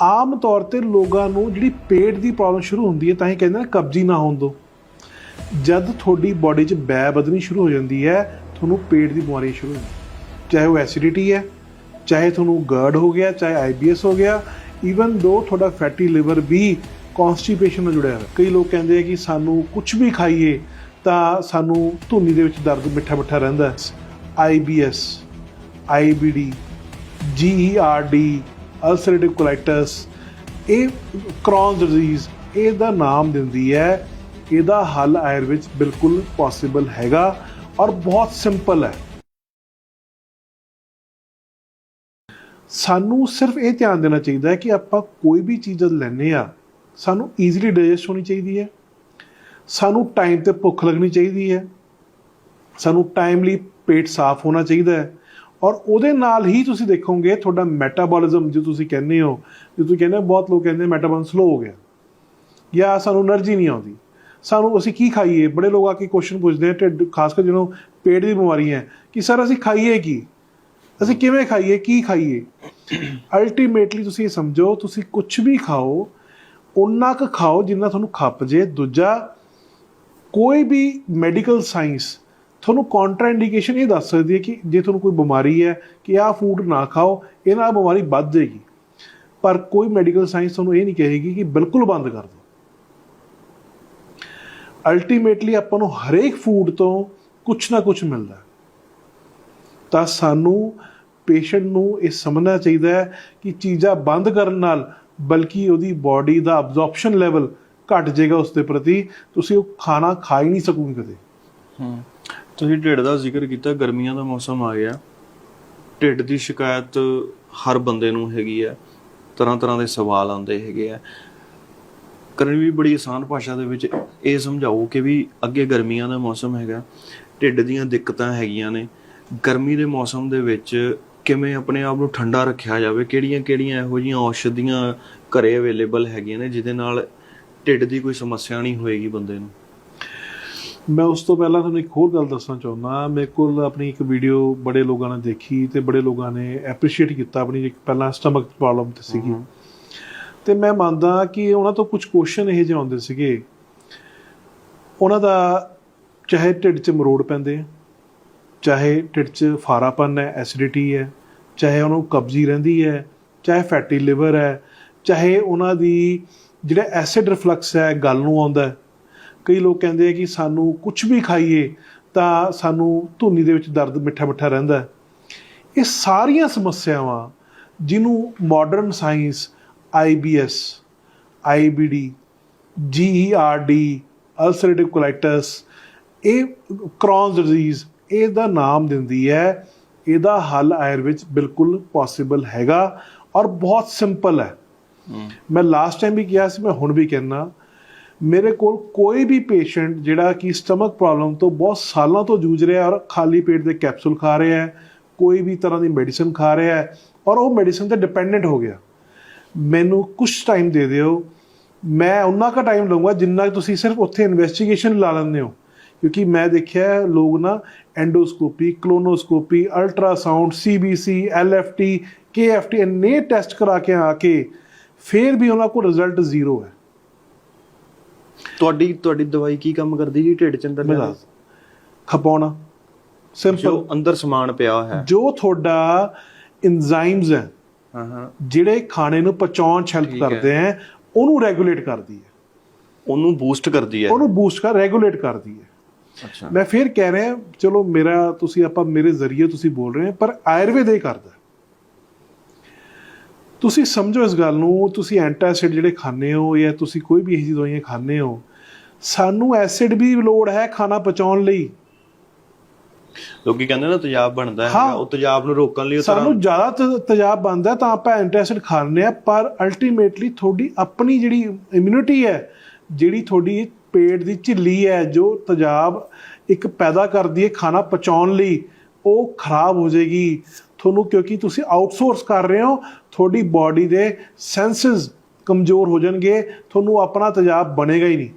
ਆਮ ਤੌਰ ਤੇ ਲੋਕਾਂ ਨੂੰ ਜਿਹੜੀ ਪੇਟ ਦੀ ਪ੍ਰੋਬਲਮ ਸ਼ੁਰੂ ਹੁੰਦੀ ਹੈ, ਤਾਂ ਹੀ ਕਹਿੰਦੇ ਨੇ ਕਬਜ਼ੀ ਨਾ ਹੋਣ ਦੋ ਜਦ ਤੁਹਾਡੀ ਬਾਡੀ 'ਚ ਬੈ ਵਧਣੀ ਸ਼ੁਰੂ ਹੋ ਜਾਂਦੀ ਹੈ, ਤੁਹਾਨੂੰ ਪੇਟ ਦੀ ਬਿਮਾਰੀ ਸ਼ੁਰੂ ਹੋ। ਜਾਂਦੀ ਚਾਹੇ ਉਹ ਐਸਿਡਿਟੀ ਹੈ, ਚਾਹੇ ਤੁਹਾਨੂੰ ਗਰਡ ਹੋ ਗਿਆ, ਚਾਹੇ ਆਈਬੀਐਸ ਹੋ ਗਿਆ ਈਵਨ ਦੋ ਤੁਹਾਡਾ ਫੈਟੀ ਲਿਵਰ ਵੀ ਕਨਸਟੀਪੇਸ਼ਨ ਨਾਲ ਜੁੜਿਆ ਹੋਇਆ। ਕਈ ਲੋਕ ਕਹਿੰਦੇ ਆ ਕਿ ਸਾਨੂੰ ਕੁਝ ਵੀ ਖਾਈਏ, ਤਾਂ ਸਾਨੂੰ ਧੁੰਨੀ ਦੇ ਵਿੱਚ ਦਰਦ ਮਿੱਠਾ ਮਿੱਠਾ ਰਹਿੰਦਾ IBS IBD GERD ulcerative colitis ਇਹ ਕ੍ਰੋਨਸ ਡਿਜ਼ੀਜ਼ ਇਹਦਾ ਨਾਮ ਦਿੰਦੀ ਹੈ। ਇਹਦਾ ਹੱਲ ਆਯੁਰਵੇਦ ਬਿਲਕੁਲ ਪੋਸੀਬਲ ਹੈਗਾ ਔਰ ਬਹੁਤ ਸਿੰਪਲ ਹੈ। ਸਾਨੂੰ ਸਿਰਫ ਇਹ ਧਿਆਨ ਦੇਣਾ ਚਾਹੀਦਾ ਹੈ ਕਿ ਆਪਾਂ ਕੋਈ ਵੀ ਚੀਜ਼ ਜਦ ਲੈਂਦੇ ਆ ਸਾਨੂੰ ਈਜ਼ੀਲੀ ਡਾਈਜੈਸਟ ਹੋਣੀ ਚਾਹੀਦੀ ਹੈ। ਸਾਨੂੰ ਟਾਈਮ ਤੇ ਭੁੱਖ ਲੱਗਣੀ ਚਾਹੀਦੀ ਹੈ। ਸਾਨੂੰ ਟਾਈਮਲੀ ਪੇਟ ਸਾਫ਼ ਹੋਣਾ ਚਾਹੀਦਾ ਹੈ। ਔਰ ਉਹਦੇ ਨਾਲ ਹੀ ਤੁਸੀਂ ਦੇਖੋਗੇ ਤੁਹਾਡਾ ਮੈਟਾਬੋਲਿਜ਼ਮ ਜੋ ਤੁਸੀਂ ਕਹਿੰਦੇ ਹੋ, ਜੋ ਤੁਸੀਂ ਕਹਿੰਦੇ ਬਹੁਤ ਲੋਕ ਕਹਿੰਦੇ ਮੈਟਾਬੋਲ ਸਲੋ ਹੋ ਗਿਆ। ਜਾਂ ਸਾਨੂੰ એનર્ਜੀ ਨਹੀਂ ਆਉਂਦੀ। ਸਾਨੂੰ ਅਸੀਂ ਕੀ ਖਾਈਏ? ਬੜੇ ਲੋਕ ਆ ਕੇ ਕੁਐਸਚਨ ਪੁੱਛਦੇ ਆ, ਢਿੱਡ, ਖਾਸ ਕਰ ਜਿਹਨੂੰ ਪੇਟ ਦੀ ਬਿਮਾਰੀ ਹੈ। ਕਿ ਸਰ ਅਸੀਂ ਖਾਈਏ ਕੀ? ਅਸੀਂ ਕਿਵੇਂ ਖਾਈਏ? ਕੀ ਖਾਈਏ? ਅਲਟੀਮੇਟਲੀ ਤੁਸੀਂ ਇਹ ਸਮਝੋ, ਤੁਸੀਂ ਕੁਝ ਵੀ ਖਾਓ ਉਨਾ ਕੁ ਖਾਓ ਜਿੰਨਾ ਤੁਹਾਨੂੰ ਖੱਪ ਜੇ। ਦੂਜਾ, ਕੋਈ ਵੀ ਮੈਡੀਕਲ ਸਾਇੰਸ ਤੁਹਾਨੂੰ ਕੰਟਰਾ ਇੰਡੀਕੇਸ਼ਨ ਇਹ ਦੱਸ ਸਕਦੀ ਹੈ ਕਿ ਜੇ ਤੁਹਾਨੂੰ ਕੋਈ ਬਿਮਾਰੀ ਹੈ ਕਿ ਆਹ ਫੂਡ ਨਾ ਖਾਓ, ਇਹ ਨਾਲ ਬਿਮਾਰੀ ਵੱਧ ਜਾਏਗੀ। ਪਰ ਕੋਈ ਮੈਡੀਕਲ ਸਾਇੰਸ ਤੁਹਾਨੂੰ ਇਹ ਨਹੀਂ ਕਹੇਗੀ ਕਿ ਬਿਲਕੁਲ ਬੰਦ ਕਰ ਦਿਓ। ਅਲਟੀਮੇਟਲੀ ਆਪਾਂ ਨੂੰ ਹਰੇਕ ਫੂਡ ਤੋਂ ਕੁਝ ਨਾ ਕੁਝ ਮਿਲਦਾ ਤਾਂ ਸਾਨੂੰ ਪੇਸ਼ੈਂਟ ਨੂੰ ਇਹ ਸਮਝਣਾ ਚਾਹੀਦਾ ਹੈ ਕਿ ਚੀਜ਼ਾਂ ਬੰਦ ਕਰਨ ਨਾਲ ਬਲਕਿ ਉਹਦੀ ਬਾਡੀ ਦਾ ਅਬਜ਼ੌਰਪਸ਼ਨ ਲੈਵਲ ਘਟ ਜਾਏਗਾ ਉਸ ਦੇ ਪ੍ਰਤੀ। ਤੁਸੀਂ ਉਹ ਖਾਣਾ ਖਾ ਹੀ ਨਹੀਂ ਸਕੋਗੇ ਕਦੇ। ਹੂੰ। ਤੁਸੀਂ ਢਿੱਡ ਦਾ ਜ਼ਿਕਰ ਕੀਤਾ, ਗਰਮੀਆਂ ਦਾ ਮੌਸਮ ਆ ਗਿਆ। ਢਿੱਡ ਦੀ ਸ਼ਿਕਾਇਤ ਹਰ ਬੰਦੇ ਨੂੰ ਹੈਗੀ ਆ ਤਰ੍ਹਾਂ ਤਰ੍ਹਾਂ ਦੇ ਸਵਾਲ ਆਉਂਦੇ ਹੈਗੇ ਆ। ਕਰਨ ਵੀ ਬੜੀ ਆਸਾਨ ਭਾਸ਼ਾ ਦੇ ਵਿੱਚ ਇਹ ਸਮਝਾਓ ਕਿ ਵੀ ਅੱਗੇ ਗਰਮੀਆਂ ਦਾ ਮੌਸਮ ਹੈਗਾ, ਢਿੱਡ ਦੀਆਂ ਦਿੱਕਤਾਂ ਹੈਗੀਆਂ ਨੇ। ਗਰਮੀ ਦੇ ਮੌਸਮ ਦੇ ਵਿੱਚ ਕਿਵੇਂ ਆਪਣੇ ਆਪ ਨੂੰ ਠੰਡਾ ਰੱਖਿਆ ਜਾਵੇ ਕਿਹੜੀਆਂ ਕਿਹੜੀਆਂ ਇਹੋ ਜਿਹੀਆਂ ਔਸ਼ਧੀਆਂ ਘਰੇ ਅਵੇਲੇਬਲ ਹੈਗੀਆਂ ਨੇ, ਜਿਹਦੇ ਨਾਲ ਢਿੱਡ ਦੀ ਕੋਈ ਸਮੱਸਿਆ ਨਹੀਂ ਹੋਏਗੀ ਬੰਦੇ ਨੂੰ। ਮੈਂ ਉਸ ਤੋਂ ਪਹਿਲਾਂ ਤੁਹਾਨੂੰ ਇੱਕ ਹੋਰ ਗੱਲ ਦੱਸਣਾ ਚਾਹੁੰਦਾ ਮੇਰੇ ਕੋਲ ਆਪਣੀ ਇੱਕ ਵੀਡੀਓ ਬੜੇ ਲੋਕਾਂ ਨੇ ਦੇਖੀ ਤੇ ਬੜੇ ਲੋਕਾਂ ਨੇ ਐਪਰੀਸ਼ੀਏਟ ਕੀਤਾ ਆਪਣੀ ਇੱਕ ਪਹਿਲਾਂ ਸਟਮਕ ਪ੍ਰੋਬਲਮ ਤੇ ਸੀਗੀ। ਤੇ ਮੈਂ ਮੰਨਦਾ ਕਿ ਉਹਨਾਂ ਤੋਂ ਕੁਝ ਕੁਐਸਚਨ ਇਹ ਜਿਹੇ ਆਉਂਦੇ ਸੀਗੇ। ਉਹਨਾਂ ਦਾ ਚਾਹੇ ਢਿੱਡ 'ਚ ਮਰੋੜ ਪੈਂਦੇ ਆ ਚਾਹੇ ਢਿੱਡ 'ਚ ਫਾਰਾਪਨ ਹੈ ਐਸਿਡਿਟੀ ਹੈ ਚਾਹੇ ਉਹਨੂੰ ਕਬਜ਼ੀ ਰਹਿੰਦੀ ਹੈ ਚਾਹੇ ਫੈਟੀ ਲਿਵਰ ਹੈ ਚਾਹੇ ਉਹਨਾਂ ਦੀ ਜਿਹੜਾ ਐਸਿਡ ਰਿਫਲਕਸ ਹੈ ਗੱਲ ਨੂੰ ਆਉਂਦਾ ਹੈ ਕਈ ਲੋਕ ਕਹਿੰਦੇ ਆ ਕਿ ਸਾਨੂੰ ਕੁਝ ਵੀ ਖਾਈਏ ਤਾਂ ਸਾਨੂੰ ਧੁੰਨੀ ਦੇ ਵਿੱਚ ਦਰਦ ਮਿੱਠਾ ਮਿੱਠਾ ਰਹਿੰਦਾ। ਇਹ ਸਾਰੀਆਂ ਸਮੱਸਿਆਵਾਂ ਜਿਹਨੂੰ modern science IBS IBD GERD ulcerative colitis ਇਹ ਕ੍ਰੋਨਸ ਡਿਜ਼ੀਜ਼ ਇਹਦਾ ਨਾਮ ਦਿੰਦੀ ਹੈ। ਇਹਦਾ ਹੱਲ ਆਯੁਰਵੇਦ ਬਿਲਕੁਲ ਪੋਸੀਬਲ ਹੈਗਾ ਔਰ ਬਹੁਤ ਸਿੰਪਲ ਹੈ। ਮੈਂ ਲਾਸਟ ਟਾਈਮ ਵੀ ਕਿਹਾ ਸੀ ਮੈਂ ਹੁਣ ਵੀ ਕਹਿਣਾ ਮੇਰੇ ਕੋਲ ਕੋਈ ਵੀ ਪੇਸ਼ੈਂਟ ਜਿਹੜਾ ਕਿ ਸਟਮਕ ਪ੍ਰੋਬਲਮ ਤੋਂ ਬਹੁਤ ਸਾਲਾਂ ਤੋਂ ਜੂਝ ਰਿਹਾ ਔਰ ਖਾਲੀ ਪੇਟ ਦੇ ਕੈਪਸੂਲ ਖਾ ਰਿਹਾ ਹੈ, ਕੋਈ ਵੀ ਤਰ੍ਹਾਂ ਦੀ ਮੈਡੀਸਿਨ ਖਾ ਰਿਹਾ ਹੈ ਔਰ ਉਹ ਮੈਡੀਸਿਨ ਤੇ ਡਿਪੈਂਡੈਂਟ ਹੋ ਗਿਆ। ਮੈਨੂੰ ਕੁਝ ਟਾਈਮ ਦੇ ਦਿਓ, ਮੈਂ ਉਨਾ ਕੁ ਟਾਈਮ ਲਵਾਂਗਾ ਜਿੰਨਾ ਕੁ ਤੁਸੀਂ ਸਿਰਫ ਉੱਥੇ ਇਨਵੈਸਟੀਗੇਸ਼ਨ ਲਾ ਲੈਂਦੇ ਹੋ। ਕਿਉਂਕਿ ਮੈਂ ਦੇਖਿਆ ਲੋਕ ਨਾ endoscopy colonoscopy ultrasound CBC LFT KFT ਇੰਨੇ ਟੈਸਟ ਕਰਾ ਕੇ ਆ ਕੇ ਫਿਰ ਵੀ ਉਹਨਾਂ ਕੋਲ ਰਿਜ਼ਲਟ ਜ਼ੀਰੋ ਹੈ। ਤੁਹਾਡੀ ਤੁਹਾਡੀ ਦਵਾਈ ਕੀ ਕੰਮ ਕਰਦੀ ਜੀ? ਢਿੱਡ ਚ ਅੰਦਰ ਮੈਂ ਦੱਸ ਖਪਾਉਣਾ। ਸਿੰਪਲ ਜੋ ਅੰਦਰ ਸਮਾਨ ਪਿਆ ਹੈ। ਜੋ ਤੁਹਾਡਾ ਇੰਜ਼ਾਈਮਸ ਹੈ ਹਾਂ ਹਾਂ। ਜਿਹੜੇ ਖਾਣੇ ਨੂੰ ਪਚਾਉਣ ਚ ਹੈਲਪ ਠੀਕ ਹੈ। ਕਰਦੇ ਹੈ। ਉਹਨੂੰ ਰੈਗੂਲੇਟ ਕਰਦੀ ਹੈ। ਉਹਨੂੰ ਬੂਸਟ ਕਰਦੀ ਹੈ। ਉਹਨੂੰ ਬੂਸਟ ਕਰ ਰੈਗੂਲੇਟ ਕਰਦੀ ਹੈ। ਅੱਛਾ। ਮੈਂ ਫਿਰ ਕਹਿ ਰਿਹਾ ਚਲੋ ਮੇਰਾ ਤੁਸੀਂ ਆਪਾਂ ਮੇਰੇ ਜ਼ਰੀਏ ਤੁਸੀਂ ਬੋਲ ਰਹੇ ਹੋ ਪਰ ਆਯੁਰਵੇਦ ਇਹ ਕਰਦਾ ਤੁਸੀਂ ਸਮਝੋ ਇਸ ਗੱਲ ਨੂੰ ਤੁਸੀਂ ਐਂਟਾਸਿਡ ਜਿਹੜੇ ਖਾਂਦੇ ਹੋ ਜਾਂ ਤੁਸੀਂ ਕੋਈ ਵੀ ਇਹੋ ਦਵਾਈਆਂ ਖਾਂਦੇ ਹੋ ਸਾਨੂੰ ਐਸਿਡ ਵੀ ਲੋੜ ਹੈ ਖਾਣਾ ਪਚਾਉਣ ਲਈ ਲੋਕੀ ਕਹਿੰਦੇ ਨਾ ਤੇਜ਼ਾਬ ਬਣਦਾ ਹਾਂ। ਉਹ ਤੇਜ਼ਾਬ ਨੂੰ ਰੋਕਣ ਲਈ ਸਾਨੂੰ ਜ਼ਿਆਦਾ ਤੇਜ਼ਾਬ ਬਣਦਾ ਤਾਂ ਆਪਾਂ ਐਂਟਾਸਿਡ ਖਾਂਦੇ ਆ ਪਰ ਅਲਟੀਮੇਟਲੀ ਤੁਹਾਡੀ ਆਪਣੀ ਜਿਹੜੀ ਇਮਿਊਨਿਟੀ ਹੈ ਜਿਹੜੀ ਤੁਹਾਡੀ ਪੇਟ ਦੀ ਝਿੱਲੀ ਹੈ ਜੋ ਤੇਜ਼ਾਬ ਇੱਕ ਪੈਦਾ ਕਰਦੀ ਹੈ ਖਾਣਾ ਪਚਾਉਣ ਲਈ ਉਹ ਖਰਾਬ ਹੋ ਜਾਏਗੀ ਤੁਹਾਨੂੰ ਕਿਉਂਕਿ ਤੁਸੀਂ ਆਊਟਸੋਰਸ ਕਰ ਰਹੇ ਹੋ ਤੁਹਾਡੀ ਬਾਡੀ ਦੇ ਸੈਂਸਸ ਕਮਜ਼ੋਰ ਹੋ ਜਾਣਗੇ ਤੁਹਾਨੂੰ ਆਪਣਾ ਤੇਜ਼ਾਬ ਬਣੇਗਾ ਹੀ ਨਹੀਂ।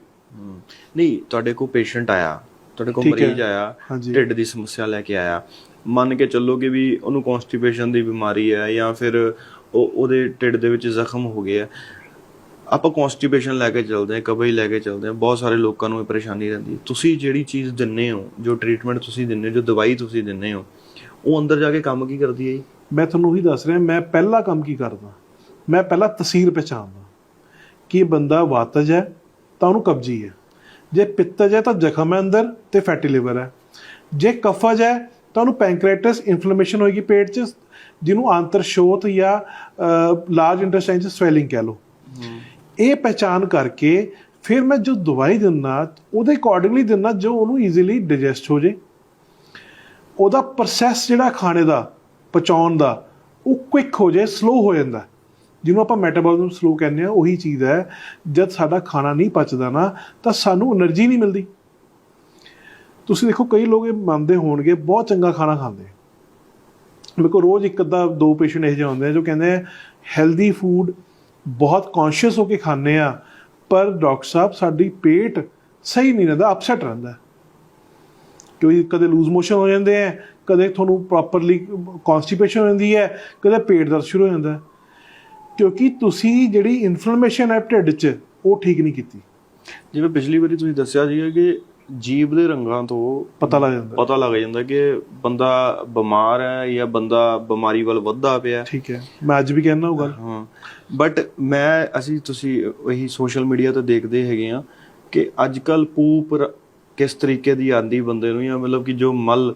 ਨਹੀਂ ਤੁਹਾਡੇ ਕੋਲ ਪੇਸ਼ੈਂਟ ਆਇਆ ਤੁਹਾਡੇ ਕੋਲ। ਮਰੀਜ਼ ਆਇਆ। ਢਿੱਡ ਦੀ ਸਮੱਸਿਆ ਲੈ ਕੇ ਆਇਆ। ਮੰਨ ਕੇ ਚੱਲੋਗੇ ਵੀ ਉਹਨੂੰ ਕਨਸਟੀਪੇਸ਼ਨ ਦੀ ਬਿਮਾਰੀ ਹੈ ਜਾਂ ਫਿਰ ਉਹ ਉਹਦੇ ਢਿੱਡ ਦੇ ਵਿੱਚ ਜ਼ਖਮ ਹੋ ਗਿਆ ਆਪਾਂ ਕਨਸਟੀਪੇਸ਼ਨ ਲੈ ਕੇ ਚੱਲਦੇ ਹਾਂ ਕਬਈ ਲੈ ਕੇ ਚੱਲਦੇ ਹਾਂ ਬਹੁਤ ਸਾਰੇ ਲੋਕਾਂ ਨੂੰ ਇਹ ਪਰੇਸ਼ਾਨੀ ਰਹਿੰਦੀ ਤੁਸੀਂ ਜਿਹੜੀ ਚੀਜ਼ ਦਿੰਨੇ ਹੋ ਜੋ ਟ੍ਰੀਟਮੈਂਟ ਤੁਸੀਂ ਦਿੰਨੇ ਹੋ ਜੋ ਦਵਾਈ ਤੁਸੀਂ ਦਿੰਨੇ ਹੋ ਉਹ ਅੰਦਰ ਜਾ ਕੇ ਕੰਮ ਕੀ ਕਰਦੀ ਹੈ ਜੀ? ਮੈਂ ਤੁਹਾਨੂੰ ਉਹੀ ਦੱਸ ਰਿਹਾ ਮੈਂ ਪਹਿਲਾ ਕੰਮ ਕੀ ਕਰਦਾ? ਮੈਂ ਪਹਿਲਾਂ ਤਸਵੀਰ ਪਛਾਣਦਾ। ਕਿ ਇਹ ਬੰਦਾ ਵਾਤਜ ਹੈ ਤਾਂ ਉਹਨੂੰ ਕਬਜੀ ਹੈ। ਜੇ ਪਿੱਤਜ ਹੈ ਤਾਂ ਜ਼ਖਮ ਹੈ ਅੰਦਰ ਤੇ ਫੈਟੀ ਲਿਵਰ ਹੈ। ਜੇ ਕਫਜ ਹੈ ਤਾਂ ਉਹਨੂੰ ਪੈਂਕ੍ਰੀਆਟਿਸ ਇਨਫਲੇਮੇਸ਼ਨ ਹੋਏਗੀ ਪੇਟ 'ਚ ਜਿਹਨੂੰ ਆਂਤਰਸ਼ੋਥ ਜਾਂ ਲਾਰਜ ਇੰਟੈਸਟਾਈਨ 'ਚ ਸਵੈਲਿੰਗ ਕਹਿ ਲਓ। ਇਹ ਪਹਿਚਾਨ ਕਰਕੇ ਫਿਰ ਮੈਂ ਜੋ ਦਵਾਈ ਦਿੰਦਾ ਉਹਦੇ ਅਕੋਰਡਿੰਗਲੀ ਦਿੰਦਾ ਜੋ ਉਹਨੂੰ ਈਜ਼ੀਲੀ ਡਾਈਜੈਸਟ ਹੋ ਜੇ। ਉਹਦਾ ਪ੍ਰੋਸੈਸ ਜਿਹੜਾ ਖਾਣੇ ਦਾ ਪਚਾਉਣ ਦਾ, ਉਹ ਕੁਇਕ ਹੋ ਜਾਏ ਸਲੋ ਹੋ ਜਾਂਦਾ ਜਿਹਨੂੰ ਆਪਾਂ ਮੈਟਾਬੋਲਿਜ਼ਮ ਸਲੋ ਕਹਿੰਦੇ ਆ ਉਹੀ ਚੀਜ਼ ਹੈ, ਜਦ ਸਾਡਾ ਖਾਣਾ ਨਹੀਂ ਪਚਦਾ ਨਾ, ਤਾਂ ਸਾਨੂੰ એનર્ਜੀ ਨਹੀਂ ਮਿਲਦੀ। ਤੁਸੀਂ ਦੇਖੋ, ਕਈ ਲੋਕ ਇਹ ਮੰਨਦੇ ਹੋਣਗੇ, ਬਹੁਤ ਚੰਗਾ ਖਾਣਾ ਖਾਂਦੇ ਮੇਰੇ ਕੋਲ ਰੋਜ਼ ਇੱਕ ਅੱਧਾ, ਦੋ ਪੇਸ਼ੈਂਟ ਇਹ ਜਿਹੇ ਆਉਂਦੇ ਆ, ਜੋ ਕਹਿੰਦੇ ਆ ਹੈਲਦੀ ਫੂਡ ਬਹੁਤ ਕੌਨਸ਼ੀਅਸ ਹੋ ਕੇ ਖਾਂਦੇ ਆ, ਪਰ ਡਾਕਟਰ ਸਾਹਿਬ, ਸਾਡੀ ਪੇਟ ਸਹੀ ਨਹੀਂ ਰਹਿੰਦਾ ਅਪਸੈਟ ਰਹਿੰਦਾ। ਕਿਉਂਕਿ ਕਦੇ ਲੂਜ਼ ਮੋਸ਼ਨ ਹੋ ਜਾਂਦੇ ਆ ਕਦੇ ਤੁਹਾਨੂੰ ਪ੍ਰੋਪਰਲੀ ਕਨਸਟੀਪੇਸ਼ਨ ਹੋ ਜਾਂਦੀ ਹੈ ਕਦੇ ਪੇਟ ਦਰਦ ਸ਼ੁਰੂ ਹੋ ਜਾਂਦਾ। ਕਿਉਂਕਿ ਤੁਸੀਂ ਜਿਹੜੀ ਇਨਫਲੇਮੇਸ਼ਨ ਹੈ ਢਿੱਡ 'ਚ ਉਹ ਠੀਕ ਨਹੀਂ ਕੀਤੀ। ਜਿਵੇਂ ਪਿਛਲੀ ਵਾਰੀ ਤੁਸੀਂ ਦੱਸਿਆ ਸੀਗਾ ਕਿ ਜੀਭ ਦੇ ਰੰਗਾਂ ਤੋਂ ਪਤਾ ਲੱਗ ਜਾਂਦਾ ਪਤਾ ਲੱਗ ਜਾਂਦਾ ਕਿ ਬੰਦਾ ਬਿਮਾਰ ਹੈ ਜਾਂ ਬੰਦਾ ਬਿਮਾਰੀ ਵੱਲ ਵੱਧਦਾ ਪਿਆ ਠੀਕ ਹੈ। ਮੈਂ ਅੱਜ ਵੀ ਕਹਿਣਾ ਉਹ ਗੱਲ। ਹਾਂ। ਬਟ ਮੈਂ ਅਸੀਂ ਤੁਸੀਂ ਉਹੀ ਸੋਸ਼ਲ ਮੀਡੀਆ ਤੇ ਦੇਖਦੇ ਹੈਗੇ ਆ ਕਿ ਅੱਜ ਕੱਲ ਪੂਪ ਕਿਸ ਤਰੀਕੇ ਦੀ ਆਂਦੀ ਬੰਦੇ ਨੂੰ ਜਾਂ ਮਤਲਬ ਕਿ ਜੋ ਮਲ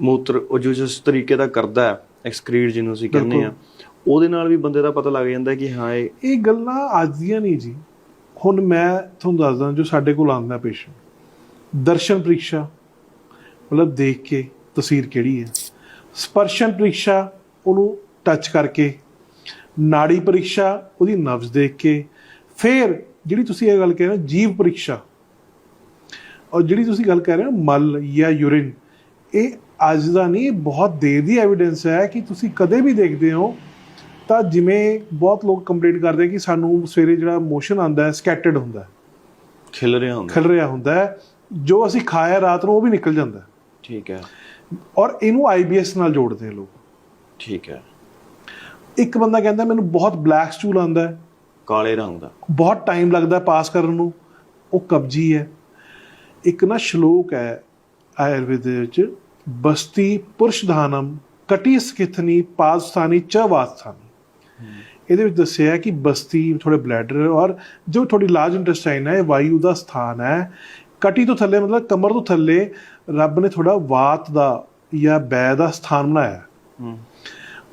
ਮੂਤਰ ਉਹ ਜੋ ਜਿਸ ਤਰੀਕੇ ਦਾ ਕਰਦਾ ਹੈ ਐਕਸਕ੍ਰੀਟ ਜਿਹਨੂੰ ਅਸੀਂ ਕਹਿੰਦੇ ਆ ਉਹਦੇ ਨਾਲ ਵੀ ਬੰਦੇ ਦਾ ਪਤਾ ਲੱਗ ਜਾਂਦਾ ਕਿ ਹਾਂ ਇਹ ਇਹ ਗੱਲਾਂ ਅੱਜ ਦੀਆਂ ਨਹੀਂ ਜੀ। ਹੁਣ ਮੈਂ ਤੁਹਾਨੂੰ ਦੱਸਦਾ ਜੋ ਸਾਡੇ ਕੋਲ ਆਉਂਦਾ ਪੇਸ਼ੈਂਟ ਦਰਸ਼ਨ ਪ੍ਰੀਖਿਆ ਮਤਲਬ ਦੇਖ ਕੇ ਤਸਵੀਰ ਕਿਹੜੀ ਹੈ। ਸਪਰਸ਼ਨ ਪ੍ਰੀਖਿਆ ਉਹਨੂੰ ਟੱਚ ਕਰਕੇ। ਨਾੜੀ ਪ੍ਰੀਖਿਆ ਉਹਦੀ ਨਬਜ਼ ਦੇਖ ਕੇ। ਫਿਰ ਜਿਹੜੀ ਤੁਸੀਂ ਇਹ ਗੱਲ ਕਹਿ ਰਹੇ ਹੋ ਜੀਵ ਪ੍ਰੀਖਿਆ। ਔਰ ਜਿਹੜੀ ਤੁਸੀਂ ਗੱਲ ਕਰ ਰਹੇ ਹੋ ਮਲ ਜਾਂ ਯੂਰਿਨ ਇਹ ਅੱਜ ਦਾ ਨਹੀਂ ਬਹੁਤ ਦੇਰ ਦੀ ਐਵੀਡੈਂਸ ਹੈ ਕਿ ਤੁਸੀਂ ਕਦੇ ਵੀ ਦੇਖਦੇ ਹੋ ਤਾਂ ਜਿਵੇਂ ਬਹੁਤ ਲੋਕ ਕੰਪਲੇਂਟ ਕਰਦੇ ਕਿ ਸਾਨੂੰ ਸਵੇਰੇ ਜਿਹੜਾ ਮੋਸ਼ਨ ਆਉਂਦਾ ਹੈ ਸਕੈਟਰਡ ਹੁੰਦਾ ਖਿਲ ਰਿਹਾ ਹੁੰਦਾ ਖਿਲ ਰਿਹਾ ਹੁੰਦਾ ਹੈ। ਜੋ ਅਸੀਂ ਖਾਇਆ ਰਾਤ ਨੂੰ ਉਹ ਵੀ ਨਿਕਲ ਜਾਂਦਾ ਠੀਕ ਹੈ। ਔਰ ਇਹਨੂੰ ਆਈਬੀਐਸ ਨਾਲ ਜੋੜਦੇ ਆ ਲੋਕ। ਠੀਕ ਹੈ। ਇੱਕ ਬੰਦਾ ਕਹਿੰਦਾ ਮੈਨੂੰ ਬਹੁਤ ਬਲੈਕ ਸਟੂਲ ਆਉਂਦਾ ਹੈ। ਕਾਲੇ ਰੰਗ ਦਾ। ਬਹੁਤ ਟਾਈਮ ਲੱਗਦਾ ਪਾਸ ਕਰਨ ਨੂੰ। ਉਹ ਕਬਜੀ ਹੈ। ਇੱਕ ਨਾ ਸ਼ਲੋਕ ਹੈ ਆਯੁਰਵੇਦ ਵਿੱਚ ਬਸਤੀ ਪੁਰਸ਼ਧਾਨਮ ਕਟੀ ਸਕਿਥਨੀ ਪਾਦਸਥਾਨੀ ਚ ਵਾਸਥਾਨੀ ਇਹਦੇ ਵਿੱਚ ਦੱਸਿਆ ਕਿ ਬਸਤੀ ਥੋੜੇ ਬਲੈਡਰ ਔਰ ਜੋ ਥੋੜੀ ਲਾਰਜ ਇੰਟੈਸਟਾਈਨ ਹੈ ਵਾਯੂ ਦਾ ਸਥਾਨ ਹੈ। ਕਟੀ ਤੋਂ ਥੱਲੇ ਮਤਲਬ ਕਮਰ ਤੋਂ ਥੱਲੇ ਰੱਬ ਨੇ ਥੋੜਾ ਵਾਤ ਦਾ ਜਾਂ ਬੈ ਦਾ ਸਥਾਨ ਬਣਾਇਆ।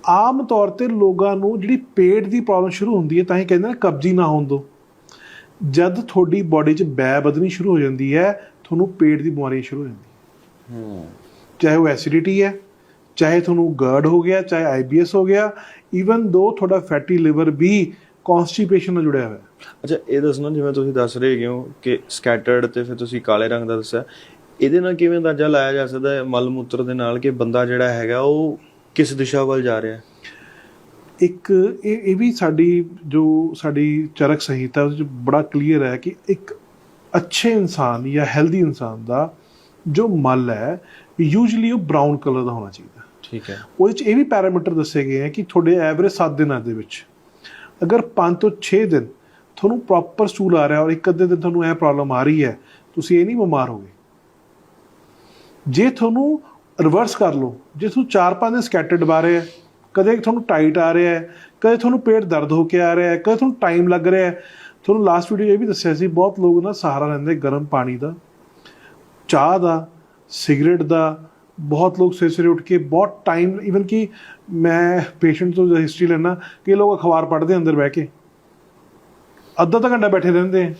ਆਮ ਤੌਰ ਤੇ ਲੋਕਾਂ ਨੂੰ ਜਿਹੜੀ ਪੇਟ ਦੀ ਪ੍ਰੋਬਲਮ ਸ਼ੁਰੂ ਹੁੰਦੀ ਹੈ ਤਾਂ ਹੀ ਕਹਿੰਦੇ ਨੇ ਕਬਜੀ ਨਾ ਹੋਣ ਦੋ ਜਦ ਤੁਹਾਡੀ ਬਾਡੀ 'ਚ ਬੈ ਵਧਣੀ ਸ਼ੁਰੂ ਹੋ ਜਾਂਦੀ ਹੈ ਤੁਹਾਨੂੰ ਪੇਟ ਦੀ ਬਿਮਾਰੀ ਸ਼ੁਰੂ ਹੋ ਜਾਂਦੀ ਹੈ। ਚਾਹੇ ਉਹ ਐਸਿਡਿਟੀ ਹੈ ਚਾਹੇ ਤੁਹਾਨੂੰ ਗਰਡ ਹੋ ਗਿਆ ਚਾਹੇ ਆਈਬੀਐਸ ਹੋ ਗਿਆ ਈਵਨ ਦੋ ਤੁਹਾਡਾ ਫੈਟੀ ਲਿਵਰ ਵੀ ਕਨਸਟੀਪੇਸ਼ਨ ਨਾਲ ਜੁੜਿਆ ਹੋਇਆ। ਹੈ ਅੱਛਾ ਇਹ ਦੱਸਣਾ ਜਿਵੇਂ ਤੁਸੀਂ ਦੱਸ ਰਹੇ ਹੋ ਕਿ ਸਕੈਟਰਡ ਤੇ ਫਿਰ ਤੁਸੀਂ ਕਾਲੇ ਰੰਗ ਦਾ ਦੱਸਿਆ ਇਹਦੇ ਨਾਲ ਕਿਵੇਂ ਅੰਦਾਜ਼ਾ ਲਾਇਆ ਜਾ ਸਕਦਾ ਹੈ ਮਲ ਮੂਤਰ ਦੇ ਨਾਲ ਕਿ ਬੰਦਾ ਜਿਹੜਾ ਹੈਗਾ ਉਹ ਕਿਸ ਦਿਸ਼ਾ ਵੱਲ ਜਾ ਰਿਹਾ ਹੈ? ਇੱਕ ਇਹ ਇਹ ਵੀ ਸਾਡੀ ਜੋ ਸਾਡੀ ਚਰਕ ਸੰਹਿਤਾ ਵਿੱਚ ਬੜਾ ਕਲੀਅਰ ਹੈ ਕਿ ਇੱਕ ਅੱਛੇ ਇਨਸਾਨ ਜਾਂ ਹੈਲਦੀ ਇਨਸਾਨ ਦਾ ਜੋ ਮਲ ਹੈ ਯੂਜੂਲੀ ਉਹ ਬ੍ਰਾਊਨ ਕਲਰ ਦਾ ਹੋਣਾ ਚਾਹੀਦਾ। ਠੀਕ ਹੈ। ਉਹਦੇ ਚ ਇਹ ਵੀ ਪੈਰਾਮੀਟਰ ਦੱਸੇ ਗਏ ਹੈ ਕਿ ਤੁਹਾਡੇ ਐਵਰੇਜ 7 ਦਿਨਾਂ ਦੇ ਵਿੱਚ ਅਗਰ 5 ਤੋਂ 6 ਦਿਨ ਤੁਹਾਨੂੰ ਪ੍ਰੋਪਰ ਸਟੂਲ ਆ ਰਿਹਾ ਔਰ ਇੱਕ ਅੱਧੇ ਦਿਨ ਤੁਹਾਨੂੰ ਇਹ ਪ੍ਰੋਬਲਮ ਆ ਰਹੀ ਹੈ ਤੁਸੀਂ ਇਹ ਨਹੀਂ ਬਿਮਾਰ ਹੋਗੇ। ਜੇ ਤੁਹਾਨੂੰ ਰਿਵਰਸ ਕਰ ਲਓ ਜੇ ਤੁਹਾਨੂੰ 4-5 ਦਿਨ ਸਕੈਟਰਡ ਆ ਰਹੇ ਹੈ ਕਦੇ ਤੁਹਾਨੂੰ ਟਾਈਟ ਆ ਰਿਹਾ ਹੈ ਕਦੇ ਤੁਹਾਨੂੰ ਪੇਟ ਦਰਦ ਹੋ ਕੇ ਆ ਰਿਹਾ ਹੈ ਕਦੇ ਤੁਹਾਨੂੰ ਟਾਈਮ ਲੱਗ ਰਿਹਾ ਹੈ ਤੁਹਾਨੂੰ ਲਾਸਟ ਵੀਡੀਓ ਇਹ ਵੀ ਦੱਸਿਆ ਸੀ, ਬਹੁਤ ਲੋਕ ਨਾ ਸਹਾਰਾ ਲੈਂਦੇ ਗਰਮ ਪਾਣੀ ਦਾ, ਚਾਹ ਦਾ ਸਿਗਰਟ ਦਾ, ਬਹੁਤ ਲੋਕ ਸਵੇਰੇ ਸਵੇਰੇ ਉੱਠ ਕੇ ਬਹੁਤ ਟਾਈਮ ਇਵਨ ਕਿ ਮੈਂ ਪੇਸ਼ੈਂਟ ਤੋਂ ਹਿਸਟਰੀ ਲੈਣਾ ਕਿ ਲੋਕ ਅਖਬਾਰ ਪੜ੍ਹਦੇ ਅੰਦਰ ਬਹਿ ਕੇ। ਅੱਧਾ ਅੱਧਾ ਘੰਟਾ ਬੈਠੇ ਰਹਿੰਦੇ ਹੈ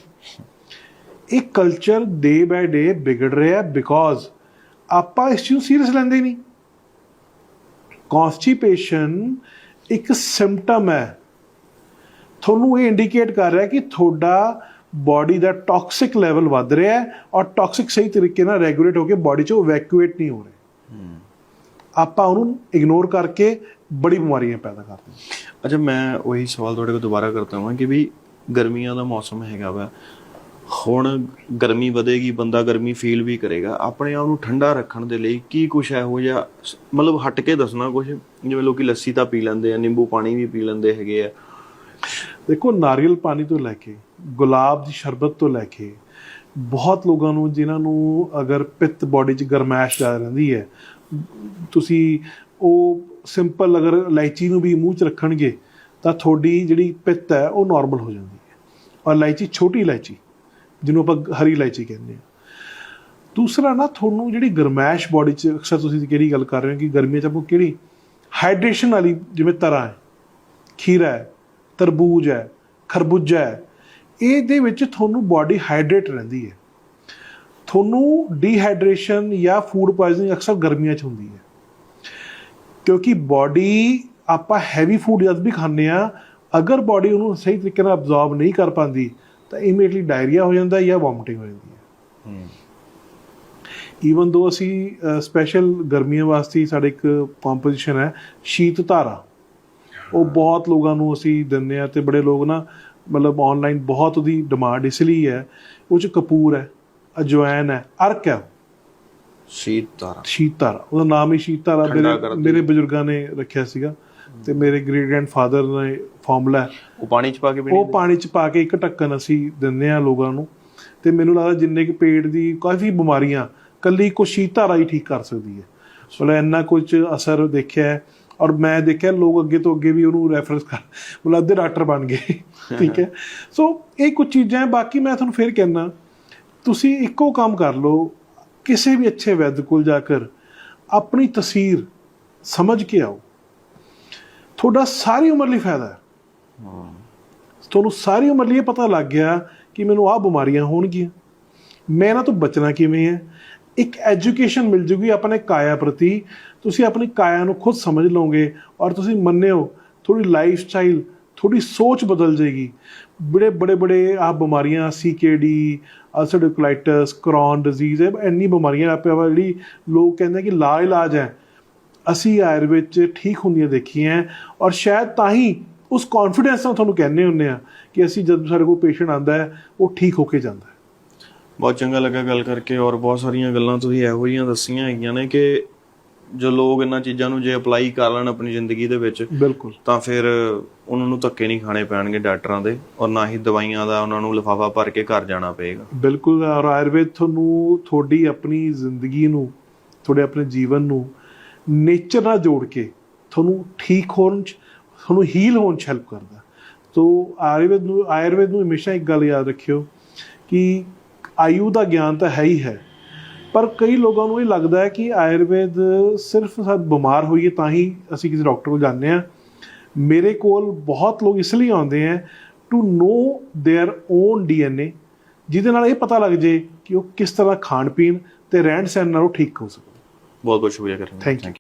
ਇਹ ਕਲਚਰ ਡੇ ਬਾਏ ਡੇ ਵਿਗੜ ਰਿਹਾ ਬਿਕੋਜ਼ ਆਪਾਂ ਇਸ ਨੂੰ ਸੀਰੀਅਸ ਲੈਂਦੇ ਹੀ ਨਹੀਂ। ਕਨਸਟੀਪੇਸ਼ਨ ਇੱਕ ਸਿੰਪਟਮ ਹੈ। ਤੁਹਾਨੂੰ ਇਹ ਇੰਡੀਕੇਟ ਕਰ ਰਿਹਾ ਕਿ ਤੁਹਾਡਾ ਬਾਡੀ ਦਾ ਟਾਕਸਿਕ ਲੈਵਲ ਵੱਧ ਰਿਹਾ ਹੈ ਔਰ ਟਾਕਸਿਕ ਸਹੀ ਤਰੀਕੇ ਨਾਲ ਰੈਗੂਲੇਟ ਹੋ ਕੇ ਬਾਡੀ ਚੋਂ ਇਵੈਕੂਏਟ ਨਹੀਂ ਹੋ ਰਿਹਾ। ਆਪਾਂ ਉਹਨੂੰ ਇਗਨੋਰ ਕਰਕੇ ਬੜੀ ਬਿਮਾਰੀਆਂ ਪੈਦਾ ਕਰਦੇ ਹਾਂ। ਅੱਛਾ ਮੈਂ ਉਹੀ ਸਵਾਲ ਤੁਹਾਡੇ ਕੋਲ ਦੁਬਾਰਾ ਕਰਦਾ ਹਾਂ ਕਿ ਵੀ ਗਰਮੀਆਂ ਦਾ ਮੌਸਮ ਹੈਗਾ ਵਾ। ਹੁਣ ਗਰਮੀ ਵਧੇਗੀ ਬੰਦਾ ਗਰਮੀ ਫੀਲ ਵੀ ਕਰੇਗਾ। ਆਪਣੇ ਆਪ ਨੂੰ ਠੰਡਾ ਰੱਖਣ ਦੇ ਲਈ ਕੀ ਕੁਛ ਇਹੋ ਜਿਹਾ ਮਤਲਬ ਹਟ ਕੇ ਦੱਸਣਾ ਕੁਛ? ਜਿਵੇਂ ਲੋਕੀ ਲੱਸੀ ਤਾਂ ਪੀ ਲੈਂਦੇ ਆ ਨਿੰਬੂ ਪਾਣੀ ਵੀ ਪੀ ਲੈਂਦੇ ਹੈਗੇ ਆ। ਦੇਖੋ, ਨਾਰੀਅਲ ਪਾਣੀ ਤੋਂ ਲੈ ਕੇ, ਗੁਲਾਬ ਦੀ ਸ਼ਰਬਤ ਤੋਂ ਲੈ ਕੇ, ਬਹੁਤ ਲੋਕਾਂ ਨੂੰ, ਜਿਨ੍ਹਾਂ ਨੂੰ ਅਗਰ ਪਿੱਤ ਬਾਡੀ 'ਚ ਗਰਮੈਸ਼ ਜ਼ਿਆਦਾ ਰਹਿੰਦੀ ਹੈ, ਤੁਸੀਂ ਉਹ ਸਿੰਪਲ ਅਗਰ ਇਲਾਇਚੀ ਨੂੰ ਵੀ ਮੂੰਹ 'ਚ ਰੱਖਣਗੇ, ਤਾਂ ਤੁਹਾਡੀ ਜਿਹੜੀ ਪਿੱਤ ਹੈ, ਉਹ ਨਾਰਮਲ ਹੋ ਜਾਂਦੀ ਹੈ। ਔਰ ਇਲਾਇਚੀ ਛੋਟੀ ਇਲਾਇਚੀ, ਜਿਹਨੂੰ ਆਪਾਂ ਹਰੀ ਇਲਾਇਚੀ ਕਹਿੰਦੇ ਹਾਂ। ਦੂਸਰਾ ਨਾ, ਤੁਹਾਨੂੰ ਜਿਹੜੀ ਗਰਮੈਸ਼ ਬਾਡੀ 'ਚ ਅਕਸਰ ਤੁਸੀਂ ਕਿਹੜੀ ਗੱਲ ਕਰ ਰਹੇ ਹੋ ਕਿ ਗਰਮੀਆਂ 'ਚ ਆਪਾਂ ਕਿਹੜੀ ਹਾਈਡਰੇਸ਼ਨ ਵਾਲੀ ਜਿਵੇਂ ਤਰ੍ਹਾਂ ਹੈ, ਖੀਰਾ ਹੈ ਤਰਬੂਜ ਹੈ ਖਰਬੂਜਾ ਹੈ ਇਹਦੇ ਵਿੱਚ ਤੁਹਾਨੂੰ ਬਾਡੀ ਹਾਈਡਰੇਟ ਰਹਿੰਦੀ ਹੈ। ਤੁਹਾਨੂੰ ਡੀਹਾਈਡਰੇਸ਼ਨ ਜਾਂ ਫੂਡ ਪੋਇਜ਼ਨਿੰਗ ਅਕਸਰ ਗਰਮੀਆਂ 'ਚ ਹੁੰਦੀ ਹੈ। ਕਿਉਂਕਿ ਬਾਡੀ ਆਪਾਂ ਹੈਵੀ ਫੂਡ ਜਦ ਵੀ ਖਾਂਦੇ ਆ ਅਗਰ ਬਾਡੀ ਉਹਨੂੰ ਸਹੀ ਤਰੀਕੇ ਨਾਲ ਅਬਜ਼ੌਰਬ ਨਹੀਂ ਕਰ ਪਾਉਂਦੀ ਤਾਂ ਇਮੀਡੀਏਟਲੀ ਡਾਇਰੀਆ ਹੋ ਜਾਂਦਾ ਜਾਂ ਵੋਮਿਟਿੰਗ ਹੋ ਜਾਂਦੀ ਹੈ। ਈਵਨ ਦੋ ਅਸੀਂ ਸਪੈਸ਼ਲ ਗਰਮੀਆਂ ਵਾਸਤੇ ਸਾਡੇ ਇੱਕ ਕੰਪੋਜੀਸ਼ਨ ਹੈ ਸ਼ੀਤ ਧਾਰਾ। ਉਹ ਬਹੁਤ ਲੋਕਾਂ ਨੂੰ ਅਸੀਂ ਦਿੰਦੇ ਆ ਤੇ ਬੜੇ ਲੋਕ ਨਾ ਮਤਲਬ ਆਨਲਾਈਨ ਬਹੁਤ ਉਹਦੀ ਡਿਮਾਂਡ ਇਸ ਲਈ ਹੈ ਉਹ ਚ ਕਪੂਰ ਹੈ ਅਜਵਾਇਨ ਹੈ ਅਰਕ ਹੈ। ਸ਼ੀਤ ਤਾਰਾ ਸ਼ੀਤ ਧਾਰਾ ਉਹਦਾ ਨਾਮ ਹੀ ਸ਼ੀਤ ਧਾਰਾ ਠੰਡਾ ਮੇਰੇ। ਮੇਰੇ ਬਜ਼ੁਰਗਾਂ ਨੇ ਰੱਖਿਆ ਸੀਗਾ ਤੇ ਮੇਰੇ ਗ੍ਰੇਟ ਗ੍ਰੈਂਡਫਾਦਰ ਨੇ ਫਾਰਮੂਲਾ ਉਹ ਪਾਣੀ ਚ ਪਾ ਕੇ ਪੀਣੀ ਉਹ ਪਾਣੀ ਚ ਪਾ ਕੇ ਇੱਕ ਢੱਕਣ ਅਸੀਂ ਦਿੰਦੇ ਆ ਲੋਕਾਂ ਨੂੰ ਤੇ ਮੈਨੂੰ ਲੱਗਦਾ ਜਿੰਨੇ ਕਿ ਪੇਟ ਦੀ ਕਾਫੀ ਬਿਮਾਰੀਆਂ ਕੱਲੀ ਕੁਛ ਸ਼ੀਤ ਧਾਰਾ ਹੀ ਠੀਕ ਕਰ ਸਕਦੀ ਹੈ। ਮਤਲਬ ਇੰਨਾ ਕੁਝ ਅਸਰ ਦੇਖਿਆ ਹੈ। ਔਰ ਮੈਂ ਦੇਖਿਆ ਲੋਕ ਅੱਗੇ ਤੋਂ ਅੱਗੇ ਵੀ ਉਹਨੂੰ ਰੈਫਰੈਂਸ ਕਰ ਮਤਲਬ ਅੱਧੇ ਡਾਕਟਰ ਬਣ ਗਏ। ਠੀਕ ਹੈ? ਸੋ ਇਹ ਕੁਝ ਚੀਜ਼ਾਂ ਬਾਕੀ ਮੈਂ ਤੁਹਾਨੂੰ ਫੇਰ ਕਹਿਣਾ ਤੁਸੀਂ ਇੱਕੋ ਕੰਮ ਕਰ ਲਓ। ਕਿਸੇ ਵੀ ਅੱਛੇ ਵੈਦ ਕੋਲ ਜਾ ਕਰ, ਆਪਣੀ ਤਸਵੀਰ ਸਮਝ ਕੇ ਆਓ। ਤੁਹਾਡਾ ਸਾਰੀ ਉਮਰ ਲਈ ਫਾਇਦਾ ਹੈ। ਤੁਹਾਨੂੰ ਸਾਰੀ ਉਮਰ ਲਈ ਇਹ ਪਤਾ ਲੱਗ ਗਿਆ ਕਿ ਮੈਨੂੰ ਆਹ ਬਿਮਾਰੀਆਂ ਹੋਣਗੀਆਂ। ਮੈਂ ਇਹਨਾਂ ਤੋਂ ਬਚਣਾ ਕਿਵੇਂ ਹੈ? ਇੱਕ ਐਜੂਕੇਸ਼ਨ ਮਿਲ ਜੂਗੀ ਆਪਣੇ ਕਾਇਆ ਪ੍ਰਤੀ। ਤੁਸੀਂ ਆਪਣੀ ਕਾਇਆ ਨੂੰ ਖੁਦ ਸਮਝ ਲਓਗੇ ਔਰ ਤੁਸੀਂ ਮੰਨਿਓ ਥੋੜੀ ਲਾਈਫ ਸਟਾਈਲ ਥੋੜੀ ਸੋਚ ਬਦਲ ਜਾਏਗੀ। ਬੜੇ ਬੜੇ ਬੜੇ ਆ ਬਿਮਾਰੀਆਂ ਸੀਕੇਡੀ ਅਲਸਰੇਟਿਵ ਕੋਲਾਈਟਸ ਕਰੋਨ ਡਿਜ਼ੀਜ਼ ਇਹ ਇੰਨੀ ਬਿਮਾਰੀਆਂ ਆਪੇ ਵਾ ਜਿਹੜੀ ਲੋਕ ਕਹਿੰਦੇ ਕਿ ਲਾ ਇਲਾਜ ਹੈ। ਅਸੀਂ ਆਯੁਰਵੇਦ ਚ ਠੀਕ ਹੁੰਦੀਆਂ ਦੇਖੀਆਂ ਔਰ ਸ਼ਾਇਦ ਤਾਂ ਹੀ ਉਸ ਕੌਨਫੀਡੈਂਸ ਨਾਲ ਤੁਹਾਨੂੰ ਕਹਿੰਦੇ ਹੁੰਨੇ ਆ ਕਿ ਅਸੀਂ ਜਦ ਸਾਡੇ ਕੋਲ ਪੇਸ਼ੈਂਟ ਆਂਦਾ ਹੈ, ਉਹ ਠੀਕ ਹੋ ਕੇ ਜਾਂਦਾ ਬਹੁਤ ਚੰਗਾ ਲੱਗਾ ਗੱਲ ਕਰਕੇ ਔਰ ਬਹੁਤ ਸਾਰੀਆਂ ਗੱਲਾਂ ਤੁਸੀਂ ਇਹੋ ਜਿਹੀਆਂ ਦੱਸੀਆਂ ਹੈਗੀਆਂ ਨੇ ਕਿ ਜੋ ਲੋਕ ਇਹਨਾਂ ਚੀਜ਼ਾਂ ਨੂੰ ਜੇ ਅਪਲਾਈ ਕਰ ਲੈਣ ਆਪਣੀ ਜ਼ਿੰਦਗੀ ਦੇ ਵਿੱਚ ਬਿਲਕੁਲ। ਤਾਂ ਫਿਰ ਉਹਨਾਂ ਨੂੰ ਧੱਕੇ ਨਹੀਂ ਖਾਣੇ ਪੈਣਗੇ ਡਾਕਟਰਾਂ ਦੇ ਔਰ ਨਾ ਹੀ ਦਵਾਈਆਂ ਦਾ ਉਹਨਾਂ ਨੂੰ ਲਿਫਾਫਾ ਭਰ ਕੇ ਘਰ ਜਾਣਾ ਪਏਗਾ। ਬਿਲਕੁਲ ਔਰ ਆਯੁਰਵੇਦ ਤੁਹਾਨੂੰ ਤੁਹਾਡੀ ਆਪਣੀ ਜ਼ਿੰਦਗੀ ਨੂੰ ਤੁਹਾਡੇ ਆਪਣੇ ਜੀਵਨ ਨੂੰ ਨੇਚਰ ਨਾਲ ਜੋੜ ਕੇ ਤੁਹਾਨੂੰ ਠੀਕ ਹੋਣ ਚ ਤੁਹਾਨੂੰ ਹੀਲ ਹੋਣ ਚ ਹੈਲਪ ਕਰਦਾ। ਤੋ ਆਯੁਰਵੇਦ ਨੂੰ ਆਯੁਰਵੇਦ ਨੂੰ ਹਮੇਸ਼ਾ ਇੱਕ ਗੱਲ ਯਾਦ ਰੱਖਿਓ ਕਿ ਆਯੂ ਦਾ ਗਿਆਨ ਤਾਂ ਹੈ ਹੀ ਹੈ ਪਰ ਕਈ ਲੋਕਾਂ ਨੂੰ ਇਹ ਲੱਗਦਾ ਹੈ ਕਿ ਆਯੁਰਵੇਦ ਸਿਰਫ ਸਦ ਬਿਮਾਰ ਹੋਈਏ ਤਾਂ ਹੀ ਅਸੀਂ ਕਿਸੇ ਡਾਕਟਰ ਕੋਲ ਜਾਂਦੇ ਆ ਮੇਰੇ ਕੋਲ ਬਹੁਤ ਲੋਕ ਇਸ ਲਈ ਆਉਂਦੇ ਆ to know their own DNA ਜਿਹਦੇ ਨਾਲ ਇਹ ਪਤਾ ਲੱਗ ਜੇ ਕਿ ਉਹ ਕਿਸ ਤਰ੍ਹਾਂ ਖਾਣ ਪੀਣ ਤੇ ਰਹਿਣ ਸਹਿਣ ਨਾਲ ਉਹ ਠੀਕ ਹੋ ਸਕਣ ਬਹੁਤ ਬਹੁਤ ਸ਼ੁਕਰੀਆ ਕਰਾਂਗੇ Thank you.